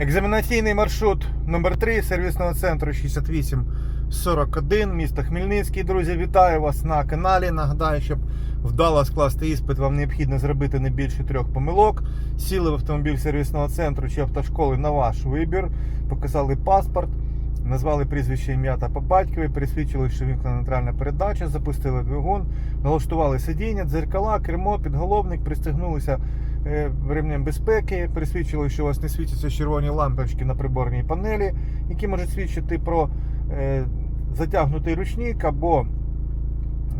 Екзаменаційний маршрут номер 3 сервісного центру 6841, місто Хмельницький. Друзі, вітаю вас на каналі. Нагадаю, щоб вдало скласти іспит, вам необхідно зробити не більше трьох помилок. Сіли в автомобіль сервісного центру чи автошколи на ваш вибір, показали паспорт, назвали прізвище ім'я та по батькові, пересвідчили, що вімкнена нейтральна передача, запустили двигун, налаштували сидіння, дзеркала, кермо, підголовник, пристегнулися ремнем безпеки, пересвідчили, що у вас не світяться червоні лампочки на приборній панелі, які можуть свідчити про е, затягнутий ручник або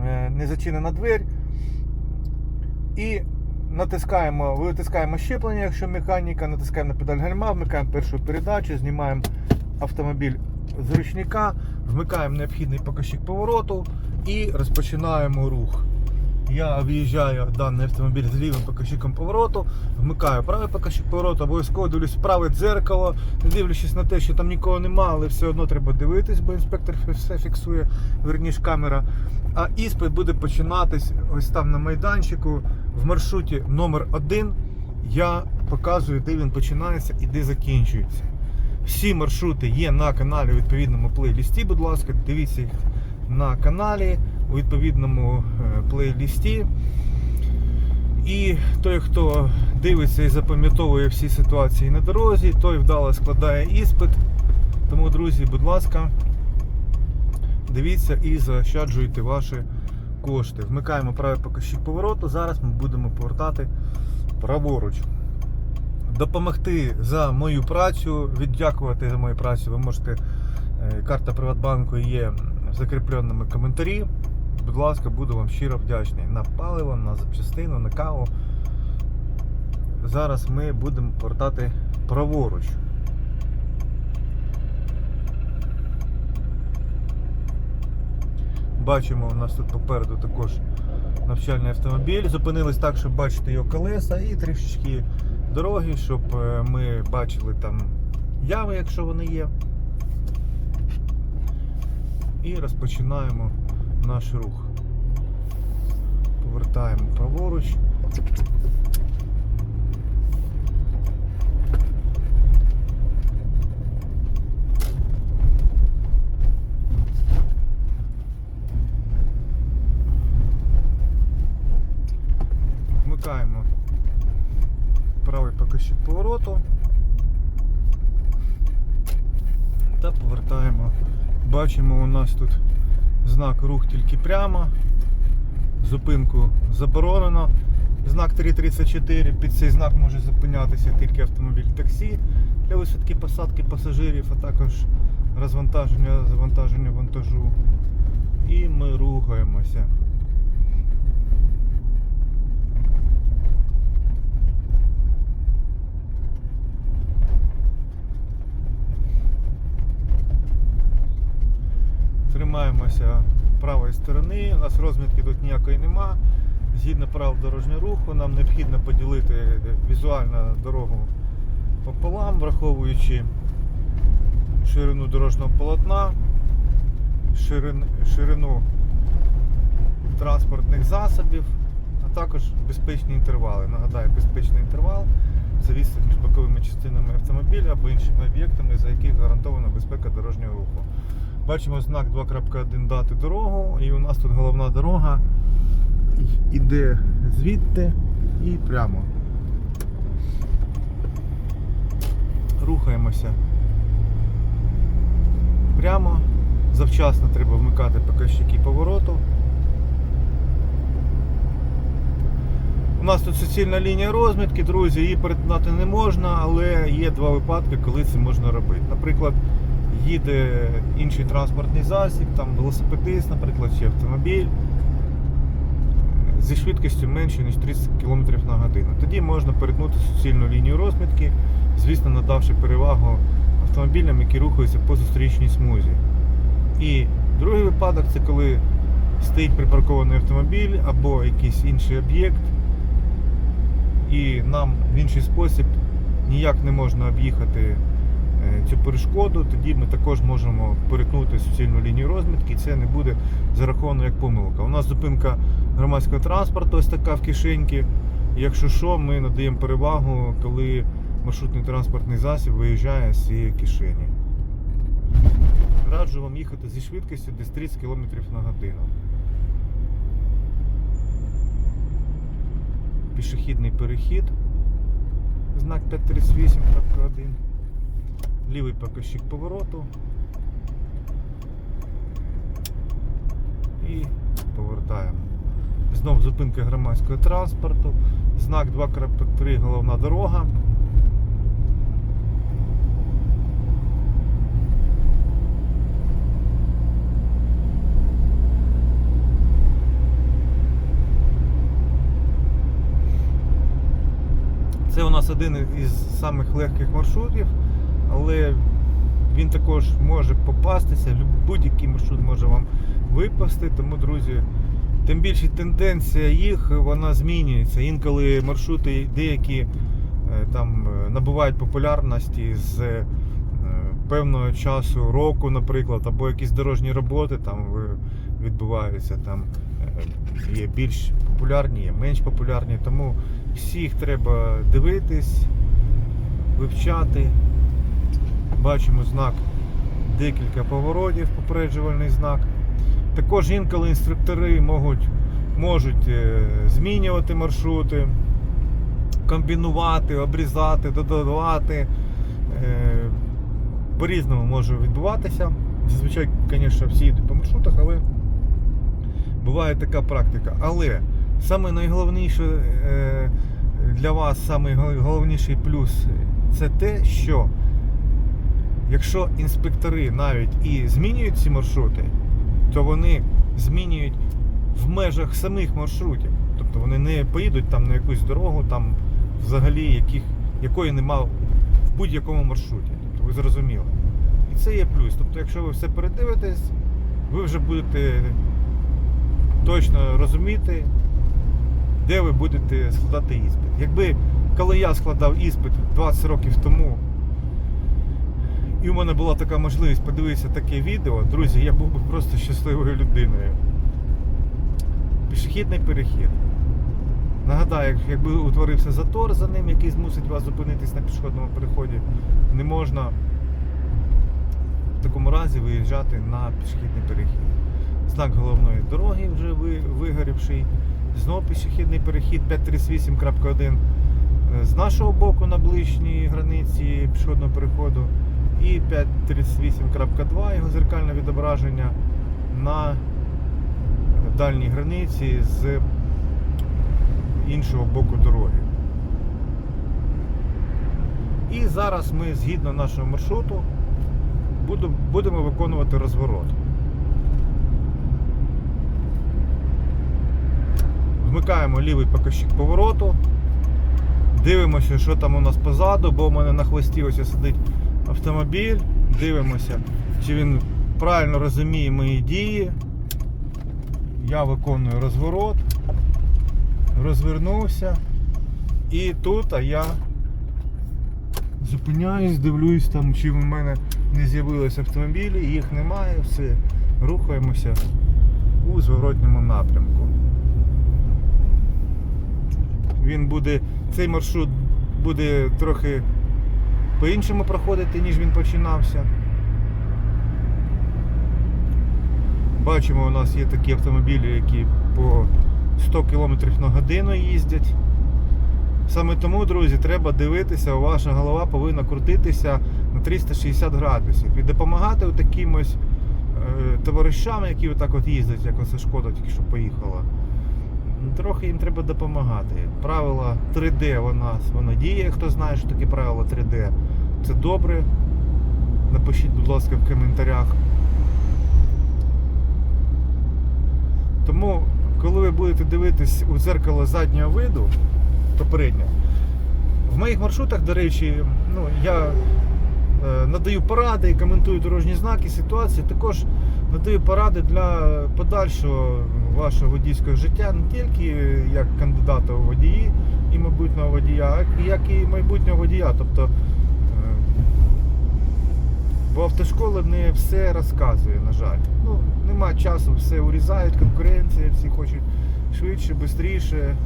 е, незачинена двері. І натискаємо, витискаємо щеплення, якщо механіка, натискаємо на педаль гальма, вмикаємо першу передачу, знімаємо автомобіль з ручника, вмикаємо необхідний показчик повороту і розпочинаємо рух. Я виїжджаю даний автомобіль з лівим показчиком повороту, вмикаю правий показчик повороту, обов'язково дивлюсь праве дзеркало, не дивлячись на те, що там нікого немає, але все одно треба дивитись, бо інспектор все фіксує, верніш камера. А іспит буде починатись ось там на майданчику в маршруті номер 1 Я показую, де він починається і де закінчується. Всі маршрути є на каналі у відповідному плейлісті. Будь ласка, дивіться їх на каналі у відповідному е, плейлісті. І той, хто дивиться і запам'ятовує всі ситуації на дорозі, той вдало складає іспит. Тому, друзі, будь ласка, дивіться і заощаджуйте ваші кошти. Вмикаємо правий показчик повороту. Зараз ми будемо повертати праворуч. Допомогти за мою працю, віддякувати за мою працю ви можете. е, Карта Приватбанку є в закріпленому коментарі. Будь ласка, буду вам щиро вдячний на паливо, на запчастину, на каву. Зараз ми будемо повертати праворуч. Бачимо, у нас тут попереду також навчальний автомобіль. Зупинились так, щоб бачити його колеса і трішечки дороги, щоб е, ми бачили там ями, якщо вони є. І розпочинаємо наш рух. Повертаємо праворуч. Вмикаємо правий показчик повороту та повертаємо. Бачимо, у нас тут знак рух тільки прямо. Зупинку заборонено. Знак 334. Під цей знак може зупинятися тільки автомобіль таксі для висадки посадки пасажирів, а також розвантаження, завантаження вантажу. І ми рухаємося. Тримаємося правої сторони. У нас розмітки тут ніякої нема. Згідно правил дорожнього руху, нам необхідно поділити візуально дорогу пополам, враховуючи ширину дорожнього полотна, ширин, ширину транспортних засобів, а також безпечні інтервали. Нагадаю, безпечний інтервал це відстань між боковими частинами автомобіля або іншими об'єктами, за яких гарантована безпека дорожнього руху. Бачимо знак 2.1 дати дорогу, і у нас тут головна дорога іде звідти і прямо. Рухаємося прямо. Завчасно треба вмикати показчики повороту. У нас тут суцільна лінія розмітки, друзі, її перетинати не можна, але є два випадки, коли це можна робити. Наприклад, їде інший транспортний засіб, там велосипедист, наприклад, чи автомобіль зі швидкістю менше, ніж 30 км на годину. Тоді можна перетнути суцільну лінію розмітки, звісно, надавши перевагу автомобілям, які рухаються по зустрічній смузі. І другий випадок це коли стоїть припаркований автомобіль або якийсь інший об'єкт, і нам в інший спосіб ніяк не можна об'їхати цю перешкоду, тоді ми також можемо перетнути суцільну лінію розмітки, і це не буде зараховано як помилка. У нас зупинка громадського транспорту ось така в кишеньки. Якщо що, ми надаємо перевагу, коли маршрутний транспортний засіб виїжджає з цієї кишені. Раджу вам їхати зі швидкістю десь 30 км на годину. Пішохідний перехід. Знак 538.1. Лівий показчик повороту. І повертаємо. Знов зупинка громадського транспорту. Знак 2.3 головна дорога. Це у нас один із самих легких маршрутів, але він також може попастися, будь-який маршрут може вам випасти. Тому, друзі, тим більше тенденція їх вона змінюється. Інколи маршрути деякі е, там е, набувають популярності з е, певного часу року, наприклад, або якісь дорожні роботи там відбуваються. Там є більш популярні, є менш популярні. Тому всіх треба дивитись, вивчати. Бачимо знак декілька поворотів, попереджувальний знак. Також інколи інструктори можуть, можуть е, змінювати маршрути, комбінувати, обрізати, додавати. Е, По-різному може відбуватися. Зазвичай, звісно, всі йдуть по маршрутах, але буває така практика. Але саме найголовніше е, для вас, самий гол- головніший плюс це те, що якщо інспектори навіть і змінюють ці маршрути, то вони змінюють в межах самих маршрутів. Тобто вони не поїдуть там на якусь дорогу, там взагалі яких, якої нема в будь-якому маршруті. Тобто ви зрозуміли. І це є плюс. Тобто, якщо ви все передивитесь, ви вже будете точно розуміти, де ви будете складати іспит. Якби коли я складав іспит 20 років тому, і у мене була така можливість подивитися таке відео, друзі, я був би просто щасливою людиною. Пішохідний перехід. Нагадаю, якби утворився затор за ним, який змусить вас зупинитись на пішохідному переході, не можна в такому разі виїжджати на пішохідний перехід. Знак головної дороги вже вигорівший. Знов пішохідний перехід 538.1 е, з нашого боку на ближній границі пішохідного переходу. І 538.2 його зеркальне відображення на дальній границі з іншого боку дороги. І зараз ми згідно нашого маршруту будемо виконувати розворот. Вмикаємо лівий показчик повороту. Дивимося, що там у нас позаду, бо у мене на хвості ось сидить автомобіль. Дивимося, чи він правильно розуміє мої дії. Я виконую розворот, розвернувся. І тут а я зупиняюсь, дивлюсь, там, чи в мене не з'явилися автомобілі, їх немає, все, рухаємося у зворотньому напрямку. Він буде, цей маршрут буде трохи по-іншому проходити, ніж він починався. Бачимо, у нас є такі автомобілі, які по 100 км на годину їздять. Саме тому, друзі, треба дивитися, ваша голова повинна крутитися на 360 градусів і допомагати таким ось е, товаришам, які отак от їздять, як оце шкода тільки що поїхала. Трохи їм треба допомагати. Правило 3D воно, воно діє. Хто знає, що таке правило 3D, це добре. Напишіть, будь ласка, в коментарях. Тому, коли ви будете дивитись у дзеркало заднього виду, попередньо, в моїх маршрутах, до речі, ну, я е, надаю поради, коментую дорожні знаки, ситуації. Також надаю поради для подальшого вашого водійського життя, не тільки як кандидата у водії і майбутнього водія, а як і майбутнього водія. Тобто, е, бо автошкола не все розказує, на жаль. Ну, нема часу, все урізають, конкуренція, всі хочуть швидше, швидше.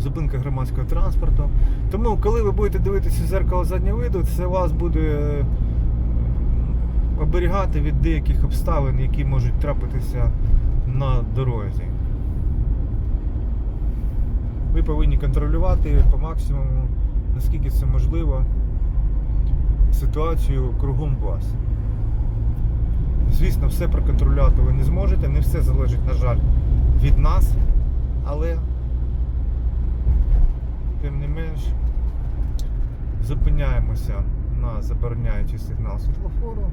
зупинка громадського транспорту. Тому, коли ви будете дивитися зеркало заднього виду, це вас буде е, оберігати від деяких обставин, які можуть трапитися на дорозі. Ви повинні контролювати по максимуму, наскільки це можливо, ситуацію кругом вас. Звісно, все проконтролювати ви не зможете, не все залежить, на жаль, від нас, але тим не менш зупиняємося на забороняючий сигнал світлофору.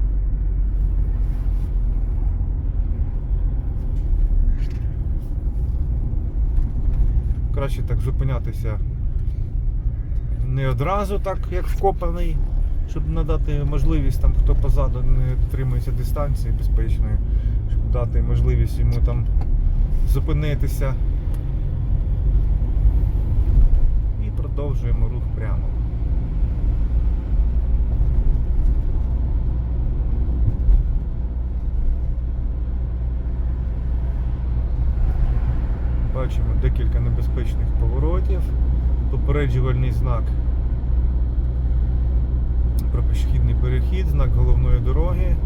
Краще так зупинятися не одразу, так як вкопаний, щоб надати можливість там, хто позаду не дотримується дистанції безпечної, щоб дати можливість йому там зупинитися. І продовжуємо рух прямо. Бачимо декілька небезпечних поворотів, попереджувальний знак про пішохідний перехід, знак головної дороги.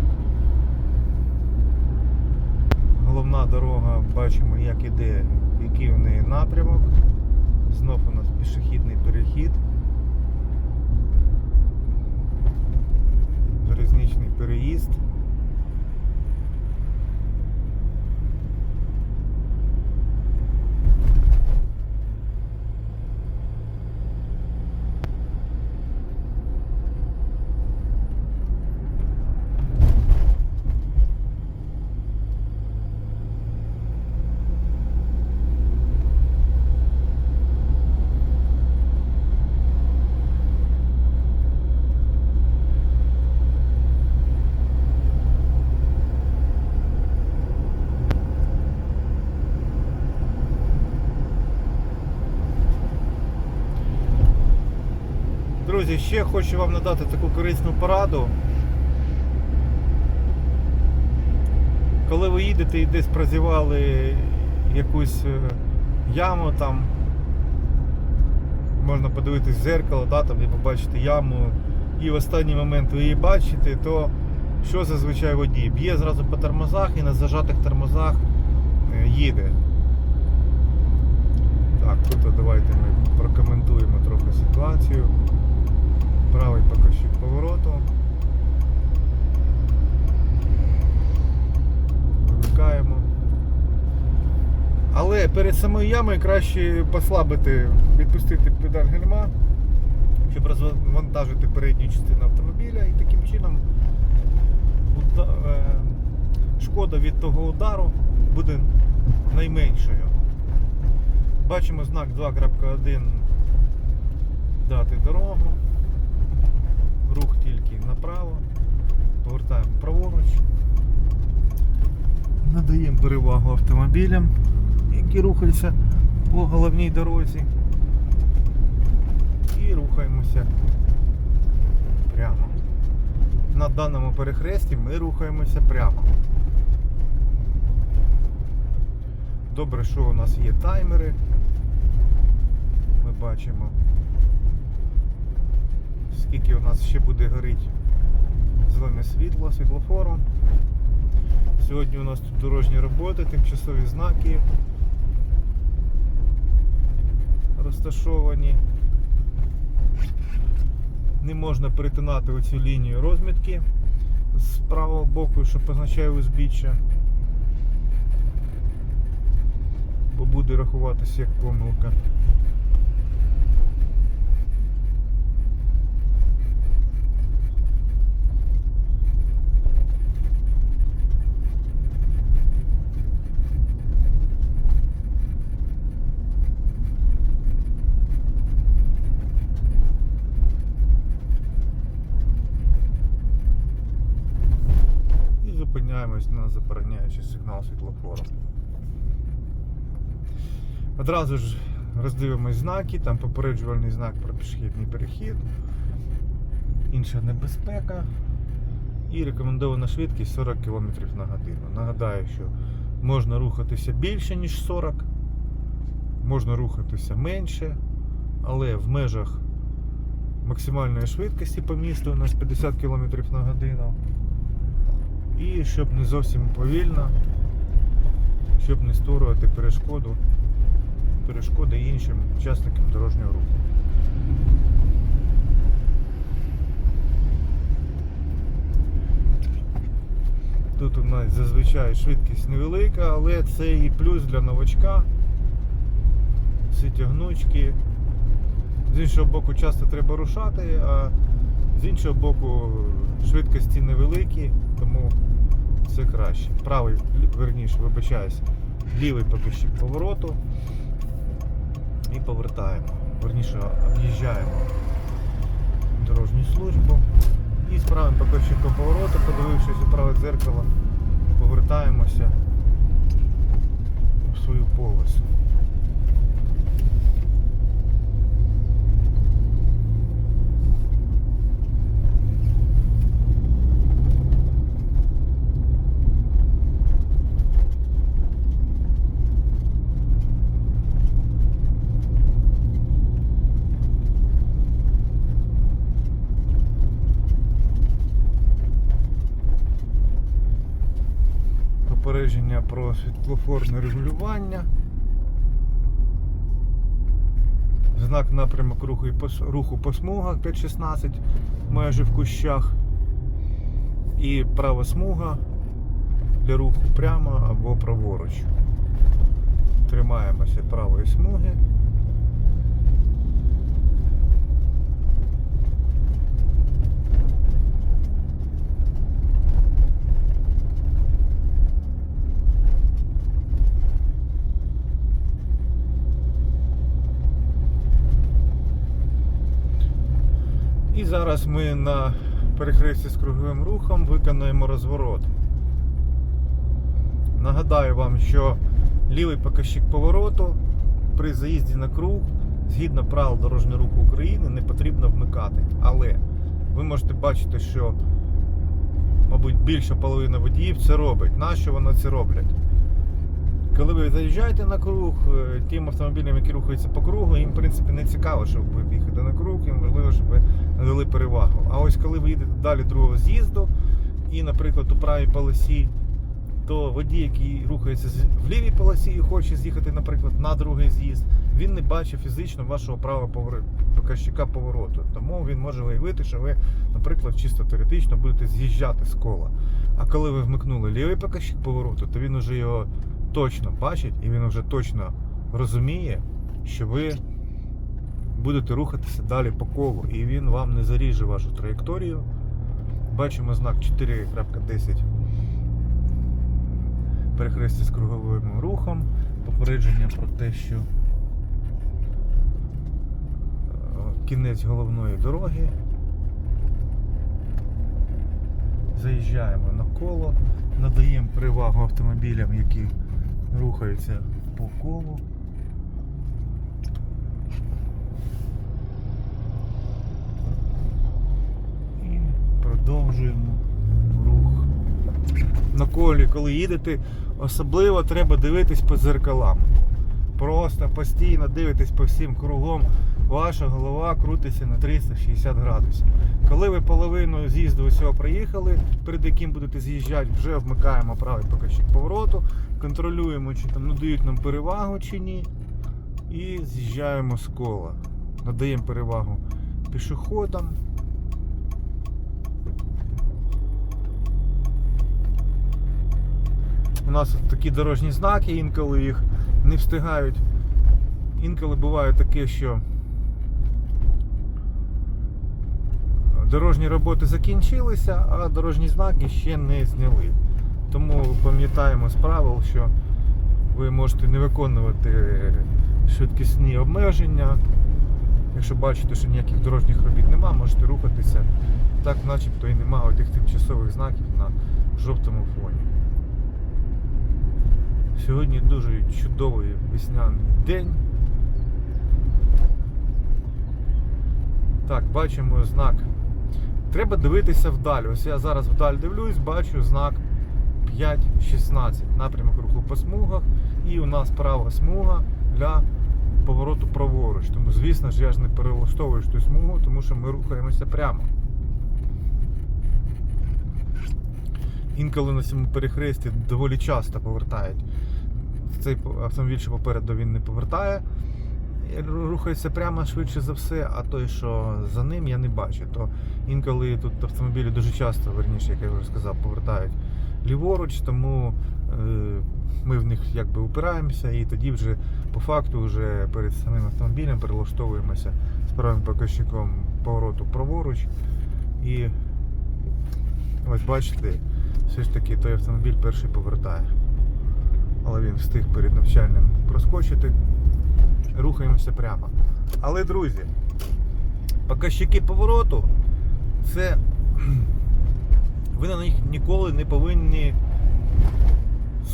Головна дорога, бачимо, як іде, який в неї напрямок. Знов у нас пішохідний перехід. Залізничний переїзд. Друзі, ще хочу вам надати таку корисну пораду. Коли ви їдете і десь прозівали якусь е, яму, там можна подивитись в зеркало, да, там, і побачити яму, і в останній момент ви її бачите, то що зазвичай водій? Б'є зразу по тормозах і на зажатих тормозах е, їде. Так, тут давайте ми прокоментуємо трохи ситуацію. Правий покажчик повороту. Вимикаємо. Але перед самою ямою краще послабити, відпустити педаль гальма, щоб розвантажити передню частину автомобіля і таким чином е, шкода від того удару буде найменшою. Бачимо знак 2.1 дати дорогу. Тільки направо. Повертаємо праворуч. Надаємо перевагу автомобілям, які рухаються по головній дорозі. І рухаємося прямо. На даному перехресті ми рухаємося прямо. Добре, що у нас є таймери. Ми бачимо, скільки у нас ще буде горіти зелене світло, світлофору. Сьогодні у нас тут дорожні роботи, тимчасові знаки розташовані. Не можна перетинати оцю лінію розмітки з правого боку, що позначає узбіччя. Бо буде рахуватися як помилка. І зупиняємось на забороняючий сигнал світлофору. Одразу ж роздивимось знаки, там попереджувальний знак про пішохідний перехід, інша небезпека і рекомендована швидкість 40 км на годину. Нагадаю, що можна рухатися більше, ніж 40, можна рухатися менше, але в межах максимальної швидкості по місту у нас 50 км на годину. І щоб не зовсім повільно, щоб не створювати перешкоду, перешкоди іншим учасникам дорожнього руху. Тут у нас зазвичай швидкість невелика, але це і плюс для новачка. Всі тягнучки. З іншого боку, часто треба рушати, а з іншого боку, швидкості невеликі, тому це краще. Правий, верніше, вибачаюсь, лівий покищик повороту і повертаємо. Верніше об'їжджаємо дорожню службу. І з правим покищиком повороту, подивившись у праве дзеркало, повертаємося в свою полосу. Попередження про світлофорне регулювання. Знак напрямок руху, і пос- руху по смугах 5.16 майже в кущах. І права смуга для руху прямо або праворуч. Тримаємося правої смуги. Зараз ми на перехресті з круговим рухом виконаємо розворот. Нагадаю вам, що лівий показчик повороту при заїзді на круг згідно правил дорожнього руху України не потрібно вмикати. Але ви можете бачити, що, мабуть, більша половина водіїв це робить. Нащо вони це роблять? Коли ви заїжджаєте на круг, е, тим автомобілям, які рухаються по кругу, їм в принципі не цікаво, щоб ви їхати на круг, їм важливо, щоб ви надали перевагу. А ось коли ви їдете далі другого з'їзду, і, наприклад, у правій полосі, то водій, який рухається в лівій полосі і хоче з'їхати, наприклад, на другий з'їзд, він не бачить фізично вашого правого показчика повороту. Тому він може виявити, що ви, наприклад, чисто теоретично будете з'їжджати з кола. А коли ви вмикнули лівий показчик повороту, то він уже його точно бачить і він вже точно розуміє, що ви будете рухатися далі по колу, і він вам не заріже вашу траєкторію. Бачимо знак 4.10 перехрестя з круговим рухом, попередження про те, що е, кінець головної дороги. Заїжджаємо на коло, надаємо перевагу автомобілям, які рухаються по колу. І продовжуємо рух. На колі, коли їдете, особливо треба дивитись по дзеркалам. Просто постійно дивитесь по всім кругом, ваша голова крутиться на 360 градусів. Коли ви половину з'їзду усього проїхали, перед яким будете з'їжджати, вже вмикаємо правий показчик повороту, контролюємо, чи там надають нам перевагу чи ні. І з'їжджаємо з кола. Надаємо перевагу пішоходам. У нас такі дорожні знаки, інколи їх не встигають. Інколи буває таке, що дорожні роботи закінчилися, а дорожні знаки ще не зняли. Тому пам'ятаємо з правил, що ви можете не виконувати швидкісні обмеження. Якщо бачите, що ніяких дорожніх робіт нема, можете рухатися так, начебто і нема отих тимчасових знаків на жовтому фоні. Сьогодні дуже чудовий весняний день. Так, бачимо знак. Треба дивитися вдалі. Ось я зараз вдаль дивлюсь, бачу знак 5.16. Напрямок руху по смугах. І у нас права смуга для повороту праворуч. Тому, звісно ж, я ж не перелаштовую ту смугу, тому що ми рухаємося прямо. Інколи на цьому перехресті доволі часто повертають. Цей автомобіль, що попереду він не повертає. Рухається прямо швидше за все, а той, що за ним, я не бачу. То інколи тут автомобілі дуже часто, верніше, як я вже сказав, повертають ліворуч, тому е, ми в них якби упираємося і тоді вже по факту вже перед самим автомобілем перелаштовуємося з правим показчиком повороту праворуч. І ось бачите, все ж таки той автомобіль перший повертає. Але він встиг перед навчальним проскочити. Рухаємося прямо. Але, друзі, показчики повороту це ви на них ніколи не повинні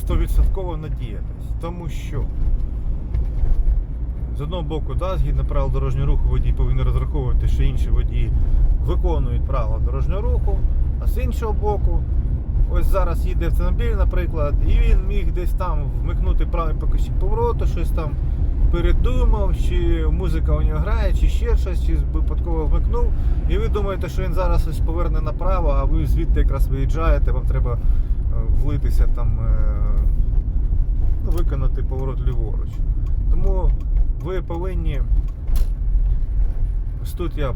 100% надіятись. Тому що з одного боку, да, згідно правил дорожнього руху, водій повинен розраховувати, що інші водії виконують правила дорожнього руху, а з іншого боку, ось зараз їде автомобіль, наприклад, і він міг десь там вмикнути правий показчик повороту, щось там передумав, чи музика у нього грає, чи ще щось, чи випадково вмикнув. І ви думаєте, що він зараз ось поверне направо, а ви звідти якраз виїжджаєте, вам треба е, влитися там, е, ну, виконати поворот ліворуч. Тому ви повинні. Ось тут я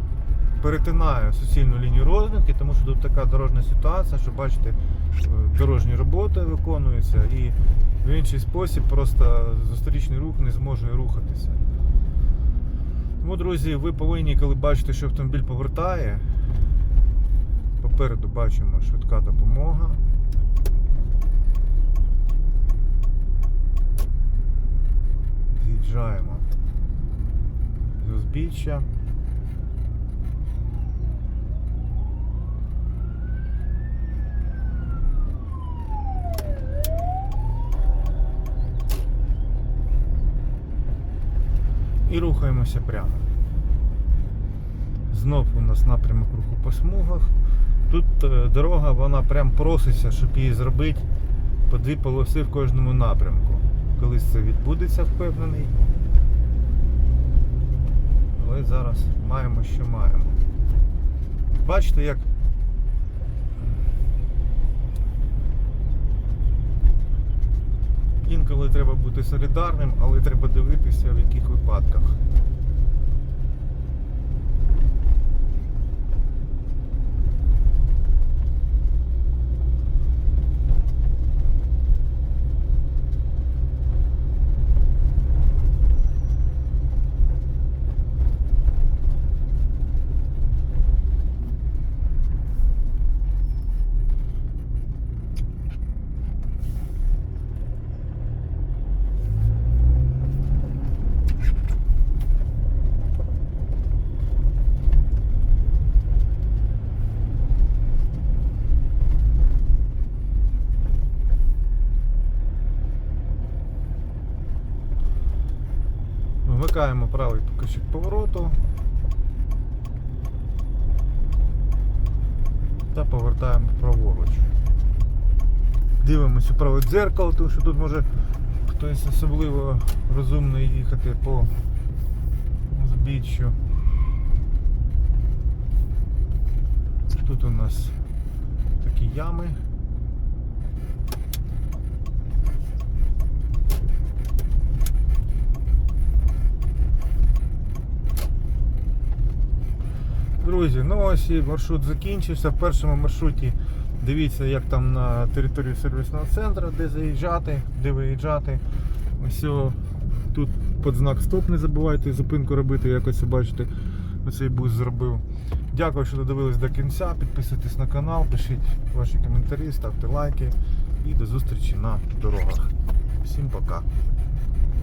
перетинаю суцільну лінію розмітки, тому що тут така дорожня ситуація, що бачите, дорожні роботи виконуються і в інший спосіб просто зустрічний рух не зможе рухатися. Тому, друзі, ви повинні, коли бачите, що автомобіль повертає, попереду бачимо швидка допомога. З'їжджаємо з узбіччя. І рухаємося прямо. Знов у нас напрямок руху по смугах. Тут е, дорога, вона прям проситься, щоб її зробити по дві полоси в кожному напрямку. Колись це відбудеться, впевнений. Але зараз маємо, що маємо. Бачите, як інколи треба бути солідарним, але треба дивитися в яких випадках. Вмикаємо правий показчик повороту та повертаємо праворуч. Дивимося праве дзеркало, тому що тут може хтось особливо розумний їхати по узбіччю. Тут у нас такі ями. Друзі, ну ось і маршрут закінчився. В першому маршруті дивіться, як там на території сервісного центру, де заїжджати, де виїжджати. Ось о, тут під знак стоп, не забувайте зупинку робити, якось бачите, оцей бус зробив. Дякую, що додивились до кінця. Підписуйтесь на канал, пишіть ваші коментарі, ставте лайки і до зустрічі на дорогах. Всім пока.